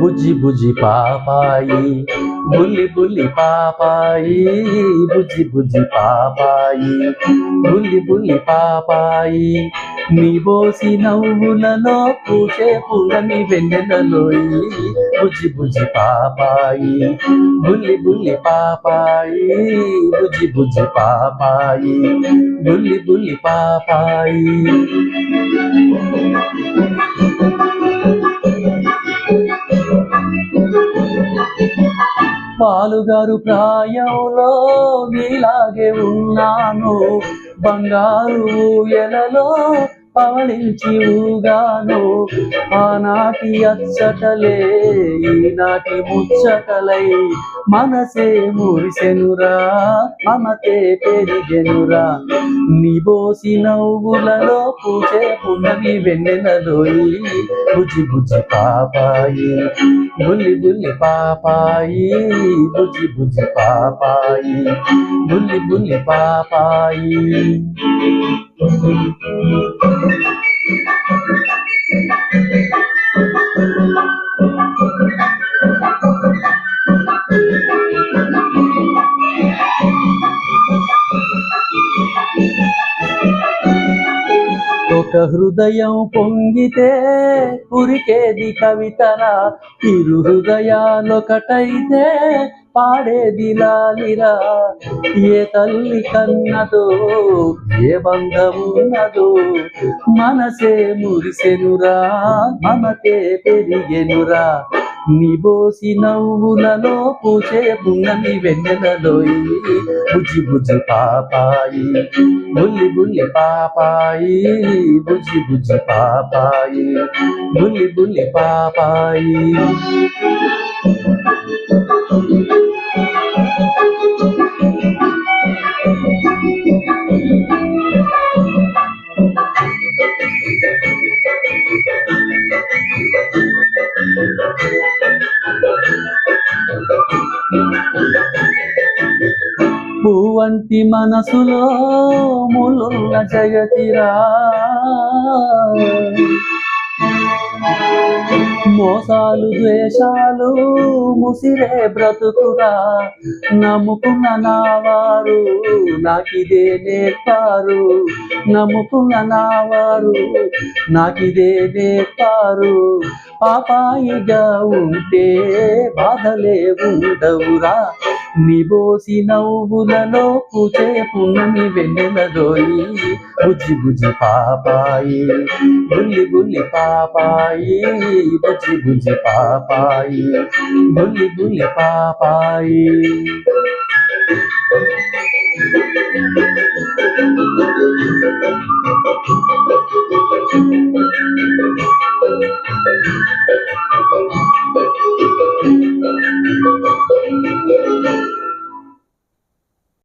బుజ్జి బుజ్జి పాపాయి బుల్లి బుల్లి పాపాయి బుజ్జి బుజ్జి పాపాయి బుల్లి బుల్లి పాపాయి. నీ బోసి నవ్వులలో పూచే పూలని వెన్నెలలోయి బుజ్జి బుజ్జి పాపాయి బుల్లి బుల్లి పాపాయి బుజ్జి బుజ్జి పాపాయి బుల్లి బుల్లి పాపాయి. పాలుగారు ప్రాయంలో నీలాగే ఉన్నాను. బంగారు ఎలలో పవళించి ఊగాను. ఆనాటి అచ్చటలే ఈనాటి ముచ్చటలై మనసే మురిసెనురా మమతే పెరిగెనురా. నిబోసి నవ్వులలో పూచే పున్నవి వెన్నెలలోయి బుజ్జి బుజ్జి పాపాయి. బుల్లి బుల్లి పాపాయి బుజ్జి బుజ్జి పాపాయి బుల్లి బుల్లి పాపాయి హృదయం పొంగితే ఉరికేది కవితరా ఇరు హృదయాలొకటైతే పాడేది లాలిరా. ఏ తల్లి కన్నదో ఏ బంధమున్నదో మనసే మురిసెనురా మమతే పెరిగెనురా. నిబోసి నవ్వులలో పూచే పున్నమి వెన్నెలలోయి బుజ్జి బుజ్జి పాపాయి బుల్లి బుల్లి పాపాయి బుజ్జి బుజ్జి పాపాయి బుల్లి బుల్లి పాపాయి. పువ్వంటి మనసులో ములున్న జగతిరా మోసాలు ద్వేషాలు ముసిరే బ్రతుకురా. నమ్ముకున్న నా వారు నాకిదే నేర్పారు. నమ్ముకున్న నా వారు నాకిదే నేర్పారు. పాపాయిగా ఉంటే బాధలే ఉండవురా నిబోసి నవ్వులలో పూచే పున్నమి వెన్నెలదోయి బుజ్జి బుజ్జి పాపాయి బుల్లి బుల్లి పాపాయి బుజ్జి బుజ్జి పాపాయి బుల్లి బుల్లి పాపాయి